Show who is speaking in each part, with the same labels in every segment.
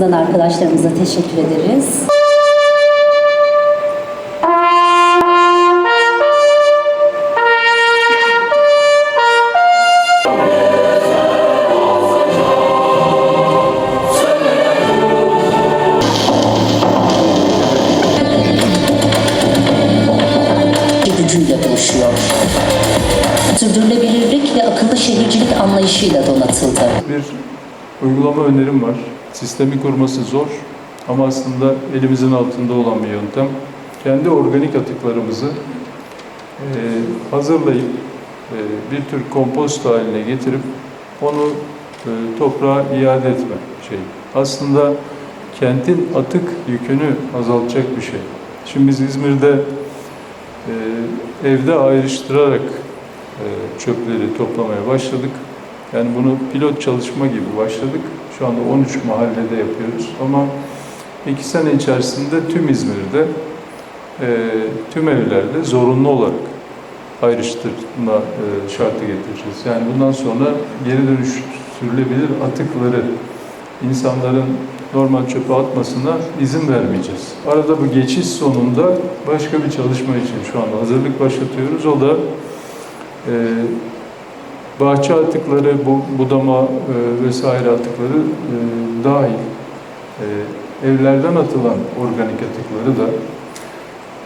Speaker 1: basından arkadaşlarımıza teşekkür ederiz. gücüyle buluşuyor. Sürdürülebilirlik ve akıllı şehircilik anlayışıyla donatıldı.
Speaker 2: Bir uygulama önerim var. Sistemi kurması zor ama aslında elimizin altında olan bir yöntem. Kendi organik atıklarımızı e, hazırlayıp e, bir tür kompost haline getirip onu e, toprağa iade etme şey. Aslında kentin atık yükünü azaltacak bir şey. Şimdi biz İzmir'de e, evde ayrıştırarak e, çöpleri toplamaya başladık. Yani bunu pilot çalışma gibi başladık. Şu anda 13 mahallede yapıyoruz ama iki sene içerisinde tüm İzmir'de e, tüm evlerde zorunlu olarak ayrıştırma e, şartı getireceğiz. Yani bundan sonra geri dönüştürülebilir atıkları insanların normal çöpe atmasına izin vermeyeceğiz. Arada bu geçiş sonunda başka bir çalışma için şu anda hazırlık başlatıyoruz. O da e, bahçe atıkları, bu, budama e, vesaire atıkları e, dahil e, evlerden atılan organik atıkları da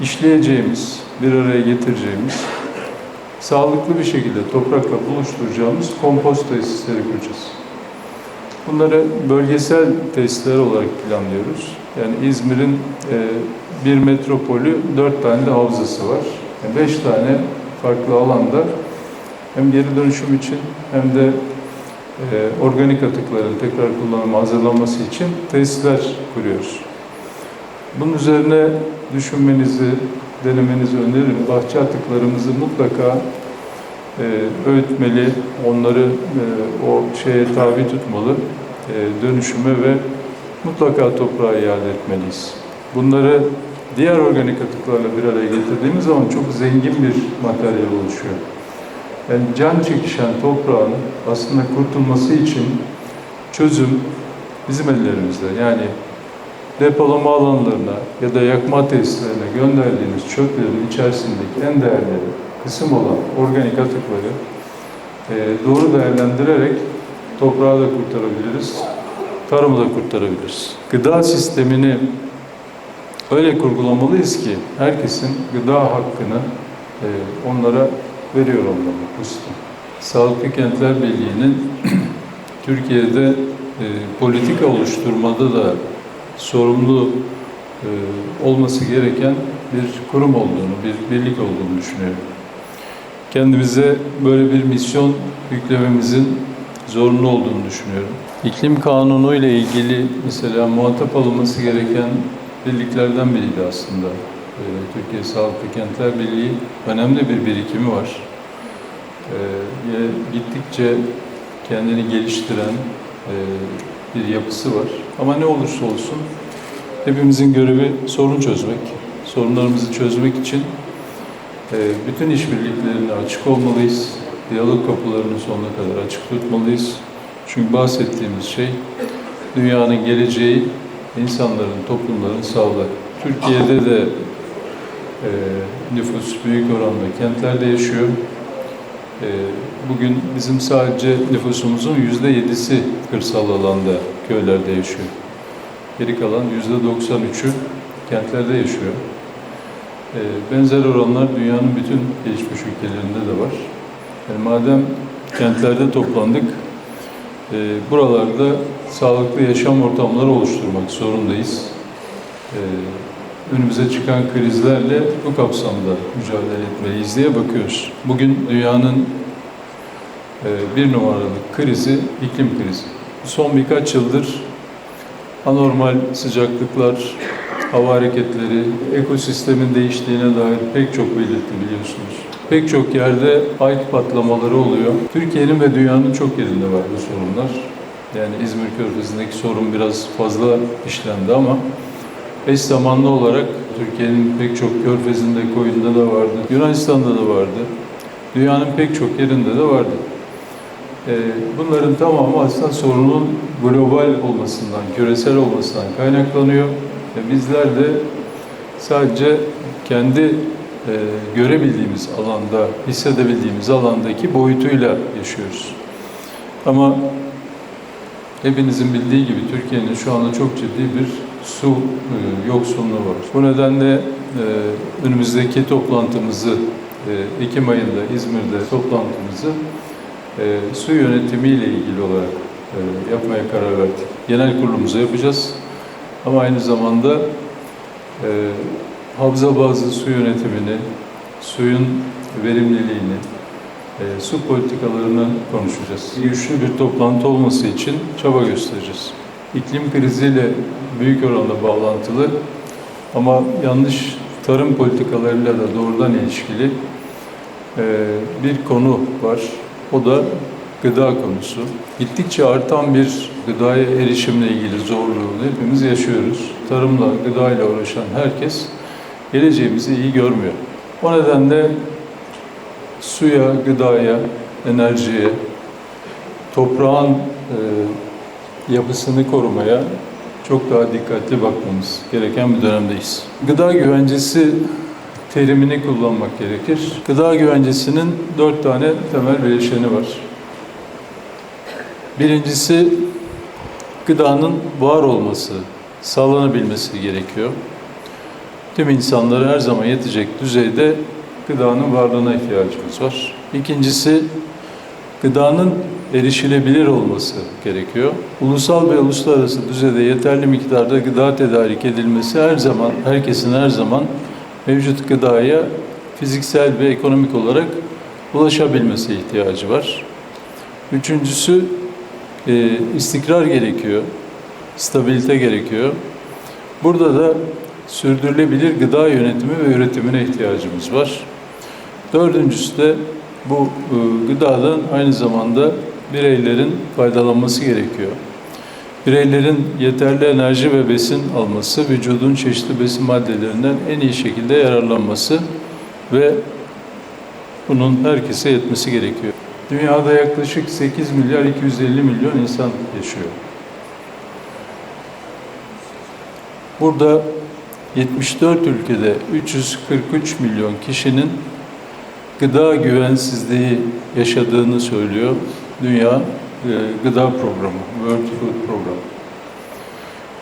Speaker 2: işleyeceğimiz, bir araya getireceğimiz, sağlıklı bir şekilde toprakla buluşturacağımız kompost tesisleri kuracağız. Bunları bölgesel tesisler olarak planlıyoruz. Yani İzmir'in bir metropolü, dört tane de havzası var. Yani beş tane farklı alanda hem geri dönüşüm için hem de e, organik atıkların tekrar kullanıma hazırlanması için tesisler kuruyoruz. Bunun üzerine düşünmenizi, denemenizi öneririm. Bahçe atıklarımızı mutlaka e, öğütmeli, onları e, o şeye tabi tutmalı, e, dönüşüme ve mutlaka toprağa iade etmeliyiz. Bunları diğer organik atıklarla bir araya getirdiğimiz zaman çok zengin bir materyal oluşuyor. Yani can çekişen toprağın aslında kurtulması için çözüm bizim ellerimizde. Yani depolama alanlarına ya da yakma tesislerine gönderdiğimiz çöplerin içerisindeki en değerli kısım olan organik atıkları e, doğru değerlendirerek toprağı da kurtarabiliriz, tarımı da kurtarabiliriz. Gıda sistemini öyle kurgulamalıyız ki herkesin gıda hakkını e, onlara veriyor bu sistem. Sağlıklı Kentler Birliği'nin Türkiye'de e, politika oluşturmada da sorumlu e, olması gereken bir kurum olduğunu, bir birlik olduğunu düşünüyorum. Kendimize böyle bir misyon yüklememizin zorunlu olduğunu düşünüyorum. İklim kanunu ile ilgili mesela muhatap alınması gereken birliklerden biriydi aslında. Ee, Türkiye Sağlıklı Kentler Birliği önemli bir birikimi var. Ve gittikçe kendini geliştiren e, bir yapısı var. Ama ne olursa olsun hepimizin görevi sorun çözmek. Sorunlarımızı çözmek için e, bütün işbirliklerine açık olmalıyız. Diyalog kapılarını sonuna kadar açık tutmalıyız. Çünkü bahsettiğimiz şey dünyanın geleceği insanların, toplumların sağlığı. Türkiye'de de e, nüfus büyük oranda kentlerde yaşıyor. E, bugün bizim sadece nüfusumuzun yüzde yedisi kırsal alanda, köylerde yaşıyor. Geri kalan yüzde 93'ü kentlerde yaşıyor. E, benzer oranlar dünyanın bütün gelişmiş ülkelerinde de var. Yani madem kentlerde toplandık, e, buralarda sağlıklı yaşam ortamları oluşturmak zorundayız. E, önümüze çıkan krizlerle bu kapsamda mücadele etmeliyiz diye bakıyoruz. Bugün dünyanın e, bir numaralı krizi iklim krizi. Son birkaç yıldır anormal sıcaklıklar, hava hareketleri, ekosistemin değiştiğine dair pek çok belirti biliyorsunuz. Pek çok yerde ay patlamaları oluyor. Türkiye'nin ve dünyanın çok yerinde var bu sorunlar. Yani İzmir Körfezi'ndeki sorun biraz fazla işlendi ama eş zamanlı olarak Türkiye'nin pek çok körfezinde, koyunda da vardı. Yunanistan'da da vardı. Dünyanın pek çok yerinde de vardı. Ee, Bunların tamamı aslında sorunun global olmasından, küresel olmasından kaynaklanıyor. Bizler de sadece kendi e, görebildiğimiz alanda, hissedebildiğimiz alandaki boyutuyla yaşıyoruz. Ama hepinizin bildiği gibi Türkiye'nin şu anda çok ciddi bir su e, yoksunluğu var. Bu nedenle e, önümüzdeki toplantımızı e, Ekim ayında İzmir'de toplantımızı e, su yönetimiyle ilgili olarak yapmaya karar verdik. Genel kurulumuzu yapacağız. Ama aynı zamanda e, havza bazlı su yönetimini, suyun verimliliğini, e, su politikalarını konuşacağız. Güçlü bir toplantı olması için çaba göstereceğiz. İklim kriziyle büyük oranda bağlantılı ama yanlış tarım politikalarıyla da doğrudan ilişkili bir konu var. O da gıda konusu. Gittikçe artan bir gıdaya erişimle ilgili zorluğunu hepimiz yaşıyoruz. Tarımla, gıdayla uğraşan herkes geleceğimizi iyi görmüyor. O nedenle suya, gıdaya, enerjiye, toprağın yapısını korumaya çok daha dikkatli bakmamız gereken bir dönemdeyiz. Gıda güvencesi terimini kullanmak gerekir. Gıda güvencesinin dört tane temel bileşeni var. Birincisi gıdanın var olması, sağlanabilmesi gerekiyor. Tüm insanlara her zaman yetecek düzeyde gıdanın varlığına ihtiyacımız var. İkincisi gıdanın erişilebilir olması gerekiyor. Ulusal ve uluslararası düzeyde yeterli miktarda gıda tedarik edilmesi her zaman, herkesin her zaman mevcut gıdaya fiziksel ve ekonomik olarak ulaşabilmesi ihtiyacı var. Üçüncüsü e, istikrar gerekiyor, stabilite gerekiyor. Burada da sürdürülebilir gıda yönetimi ve üretimine ihtiyacımız var. Dördüncüsü de bu e, gıdadan aynı zamanda bireylerin faydalanması gerekiyor. Bireylerin yeterli enerji ve besin alması, vücudun çeşitli besin maddelerinden en iyi şekilde yararlanması ve bunun herkese yetmesi gerekiyor. Dünyada yaklaşık 8 milyar 250 milyon insan yaşıyor. Burada 74 ülkede 343 milyon kişinin gıda güvensizliği yaşadığını söylüyor Dünya e, Gıda Programı, World Food Program.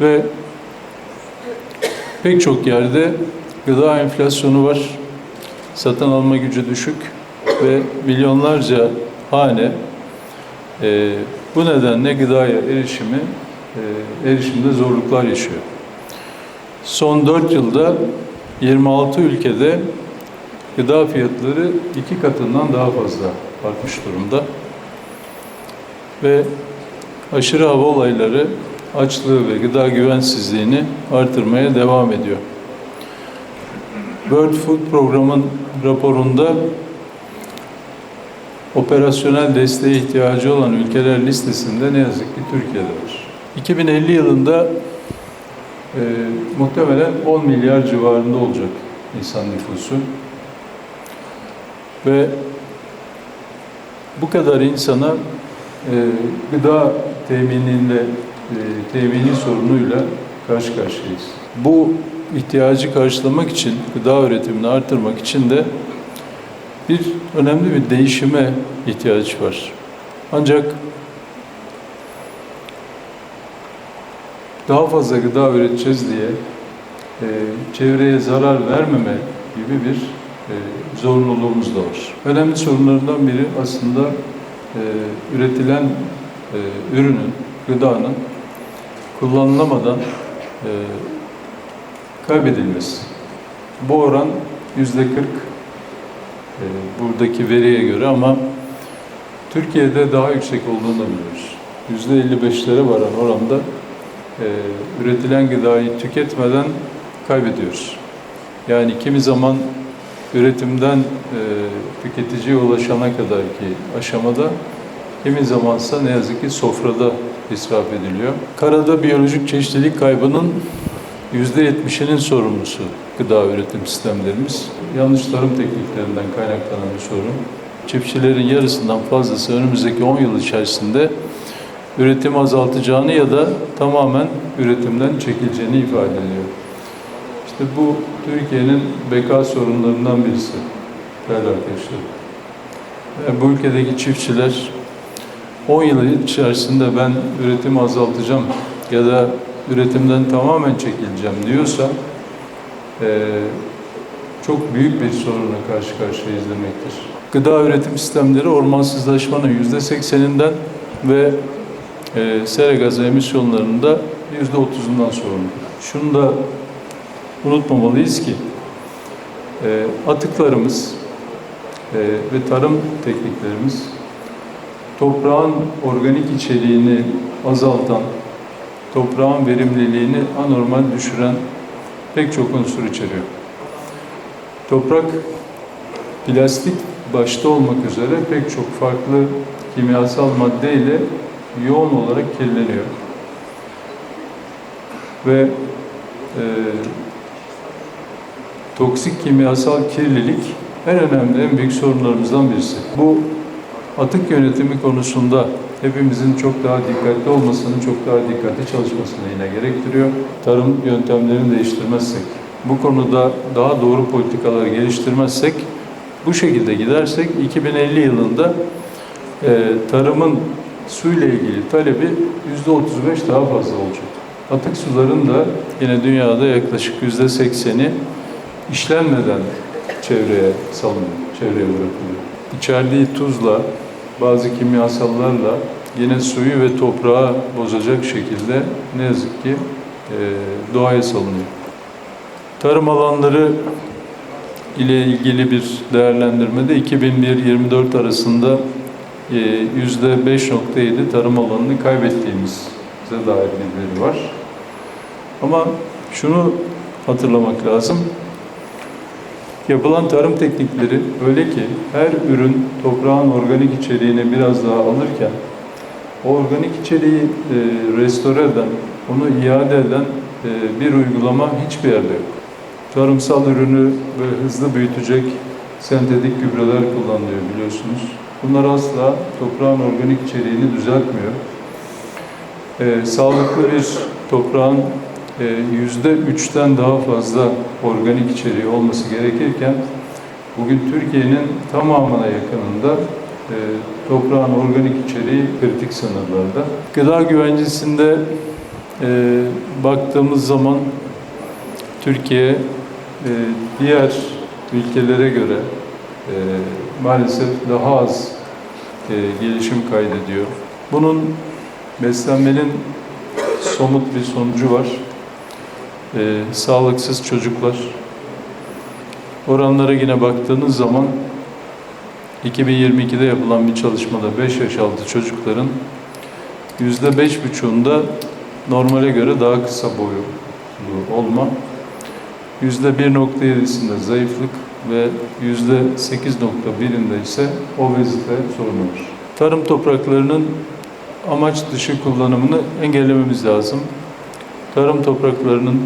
Speaker 2: Ve pek çok yerde gıda enflasyonu var, satın alma gücü düşük ve milyonlarca hane e, bu nedenle gıdaya erişimi e, erişimde zorluklar yaşıyor. Son 4 yılda 26 ülkede gıda fiyatları iki katından daha fazla artmış durumda. Ve aşırı hava olayları açlığı ve gıda güvensizliğini artırmaya devam ediyor. World Food Program'ın raporunda operasyonel desteğe ihtiyacı olan ülkeler listesinde ne yazık ki Türkiye'de var. 2050 yılında e, muhtemelen 10 milyar civarında olacak insan nüfusu. Ve bu kadar insana e, gıda temininde, e, temini sorunuyla karşı karşıyayız. Bu ihtiyacı karşılamak için, gıda üretimini artırmak için de bir önemli bir değişime ihtiyaç var. Ancak daha fazla gıda üreteceğiz diye e, çevreye zarar vermeme gibi bir e, zorunluluğumuz da var. Önemli sorunlarından biri aslında e, üretilen e, ürünün, gıdanın kullanılamadan e, kaybedilmesi. Bu oran yüzde 40 e, buradaki veriye göre ama Türkiye'de daha yüksek olduğunu da biliyoruz. Yüzde 55'lere varan oranda e, üretilen gıdayı tüketmeden kaybediyoruz. Yani kimi zaman üretimden e, tüketiciye ulaşana kadar ki aşamada kimi zamansa ne yazık ki sofrada israf ediliyor. Karada biyolojik çeşitlilik kaybının %70'inin sorumlusu gıda üretim sistemlerimiz. Yanlış tarım tekniklerinden kaynaklanan bir sorun. çiftçilerin yarısından fazlası önümüzdeki 10 yıl içerisinde üretim azaltacağını ya da tamamen üretimden çekileceğini ifade ediyor. İşte bu Türkiye'nin beka sorunlarından birisi değerli arkadaşlar. Yani bu ülkedeki çiftçiler 10 yıl içerisinde ben üretimi azaltacağım ya da üretimden tamamen çekileceğim diyorsa eee, çok büyük bir sorunla karşı karşıyayız demektir. Gıda üretim sistemleri ormansızlaşmanın yüzde sekseninden ve e, sera gazı emisyonlarında yüzde otuzundan sorumlu. Şunu da unutmamalıyız ki e, atıklarımız e, ve tarım tekniklerimiz toprağın organik içeriğini azaltan, toprağın verimliliğini anormal düşüren pek çok unsur içeriyor. Toprak plastik başta olmak üzere pek çok farklı kimyasal madde ile yoğun olarak kirleniyor. Ve e, toksik kimyasal kirlilik en önemli, en büyük sorunlarımızdan birisi. Bu atık yönetimi konusunda hepimizin çok daha dikkatli olmasını, çok daha dikkatli çalışmasını yine gerektiriyor. Tarım yöntemlerini değiştirmezsek, bu konuda daha doğru politikalar geliştirmezsek, bu şekilde gidersek 2050 yılında e, tarımın suyla ilgili talebi %35 daha fazla olacak. Atık suların da yine dünyada yaklaşık %80'i işlenmeden çevreye salınıyor, çevreye bırakılıyor. İçerdiği tuzla, bazı kimyasallarla yine suyu ve toprağı bozacak şekilde ne yazık ki e, doğaya salınıyor. Tarım alanları ile ilgili bir değerlendirmede 2001-24 arasında e, %5.7 tarım alanını kaybettiğimize dair bir veri var. Ama şunu hatırlamak lazım. Yapılan tarım teknikleri öyle ki her ürün toprağın organik içeriğini biraz daha alırken o organik içeriği e, restore eden, onu iade eden e, bir uygulama hiçbir yerde yok. Tarımsal ürünü böyle hızlı büyütecek sentetik gübreler kullanılıyor biliyorsunuz. Bunlar asla toprağın organik içeriğini düzeltmiyor. E, sağlıklı bir toprağın yüzde üçten daha fazla organik içeriği olması gerekirken bugün Türkiye'nin tamamına yakınında e, toprağın organik içeriği kritik sınırlarda. Gıda güvencesinde e, baktığımız zaman Türkiye e, diğer ülkelere göre maalesef daha az gelişim kaydediyor. Bunun beslenmenin somut bir sonucu var. E, sağlıksız çocuklar. Oranlara yine baktığınız zaman 2022'de yapılan bir çalışmada 5 yaş altı çocukların %5,5'unda normale göre daha kısa boyu olma, %1.7'sinde zayıflık ve %8.1'inde ise obezite sorunu var. Tarım topraklarının amaç dışı kullanımını engellememiz lazım. Tarım topraklarının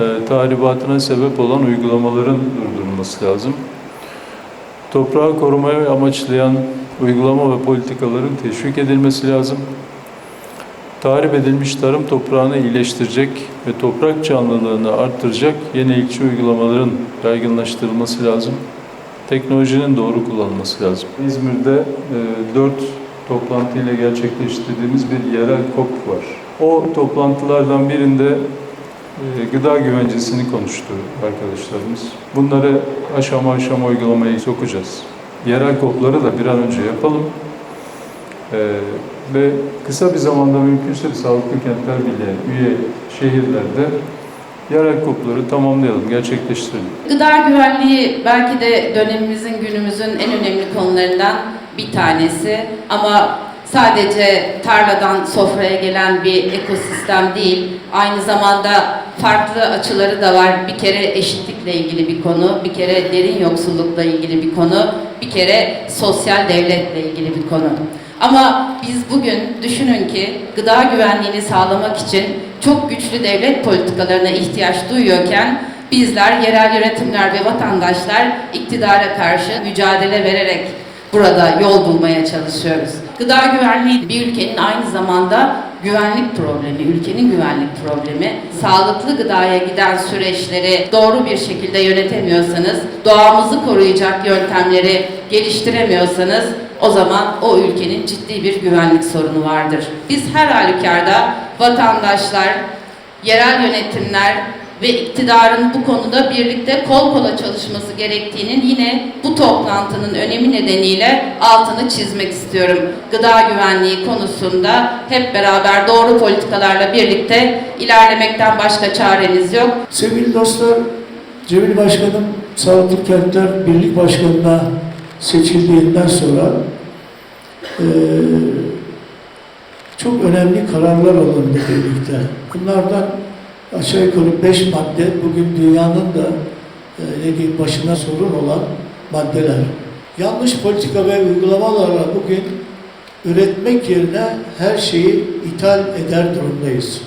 Speaker 2: e, tahribatına sebep olan uygulamaların durdurulması lazım. Toprağı korumaya amaçlayan uygulama ve politikaların teşvik edilmesi lazım. Tahrip edilmiş tarım toprağını iyileştirecek ve toprak canlılığını arttıracak yenilikçi uygulamaların yaygınlaştırılması lazım. Teknolojinin doğru kullanılması lazım. İzmir'de e, 4 toplantıyla gerçekleştirdiğimiz bir yerel COP var. O toplantılardan birinde e, gıda güvencesini konuştu arkadaşlarımız. Bunları aşama aşama uygulamayı sokacağız. Yerel COP'ları da bir an önce yapalım. E, ve kısa bir zamanda mümkünse Sağlıklı Kentler Birliği üye şehirlerde yerel COP'ları tamamlayalım, gerçekleştirelim.
Speaker 3: Gıda güvenliği belki de dönemimizin, günümüzün en önemli konularından bir tanesi. Ama sadece tarladan sofraya gelen bir ekosistem değil, aynı zamanda farklı açıları da var. Bir kere eşitlikle ilgili bir konu, bir kere derin yoksullukla ilgili bir konu, bir kere sosyal devletle ilgili bir konu. Ama biz bugün düşünün ki gıda güvenliğini sağlamak için çok güçlü devlet politikalarına ihtiyaç duyuyorken bizler yerel yönetimler ve vatandaşlar iktidara karşı mücadele vererek burada yol bulmaya çalışıyoruz. Gıda güvenliği bir ülkenin aynı zamanda güvenlik problemi, ülkenin güvenlik problemi. Sağlıklı gıdaya giden süreçleri doğru bir şekilde yönetemiyorsanız, doğamızı koruyacak yöntemleri geliştiremiyorsanız o zaman o ülkenin ciddi bir güvenlik sorunu vardır. Biz her halükarda vatandaşlar, yerel yönetimler ve iktidarın bu konuda birlikte kol kola çalışması gerektiğinin yine bu toplantının önemi nedeniyle altını çizmek istiyorum. Gıda güvenliği konusunda hep beraber doğru politikalarla birlikte ilerlemekten başka çareniz yok.
Speaker 4: Sevgili dostlar, Cemil Başkanım Sağlıklı Kentler Birlik Başkanı'na seçildiğinden sonra eee, çok önemli kararlar alındı birlikte. Bunlardan aşağı yukarı beş madde bugün dünyanın da eee, ne başına sorun olan maddeler. Yanlış politika ve uygulamalarla bugün üretmek yerine her şeyi ithal eder durumdayız.